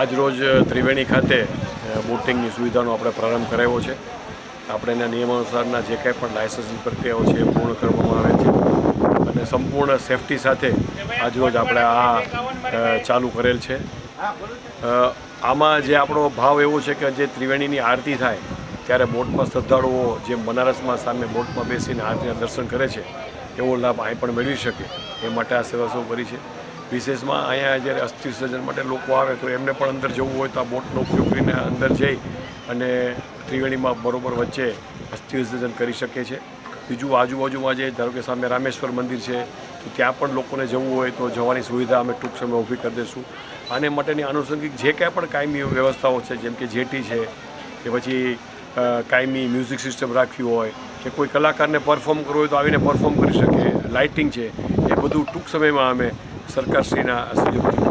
આજરોજ ત્રિવેણી ખાતે બોટિંગની સુવિધાનો આપણે પ્રારંભ કરાવ્યો છે. આપણે એના નિયમાનુસારના જે કાંઈ પણ લાયસન્સની પ્રક્રિયાઓ છે એ પૂર્ણ કરવામાં આવે છે. અને સંપૂર્ણ સેફટી સાથે આજરોજ આપણે આ ચાલુ કરેલ છે. આમાં જે આપણો ભાવ એવો છે કે જે ત્રિવેણીની આરતી થાય, ત્યારે બોટમાં શ્રદ્ધાળુઓ જે બનારસમાં સામે બોટમાં બેસીને આરતીના દર્શન કરે છે, એવો લાભ અહીં પણ મેળવી શકે. એ માટે આ સેવા સૌ કરી છે. વિશેષમાં અહીંયા જ્યારે અસ્થિ વિસર્જન માટે લોકો આવે તો એમને પણ અંદર જવું હોય તો આ બોટનો ઉપયોગ કરીને અંદર જઈ અને ત્રિવેણીમાં બરોબર વચ્ચે અસ્થિ વિસર્જન કરી શકે છે. બીજું આજુબાજુમાં જે ધારો કે સામે રામેશ્વર મંદિર છે, તો ત્યાં પણ લોકોને જવું હોય તો જવાની સુવિધા અમે ટૂંક સમય ઊભી કરી દઈશું. આને માટેની આનુષંગિક જે કાંઈ પણ કાયમી વ્યવસ્થાઓ છે, જેમ કે જેટી છે, કે પછી કાયમી મ્યુઝિક સિસ્ટમ રાખવી હોય, કે કોઈ કલાકારને પરફોર્મ કરવું હોય તો આવીને પરફોર્મ કરી શકે, લાઇટિંગ છે, એ બધું ટૂંક સમયમાં અમે acercarse a, este a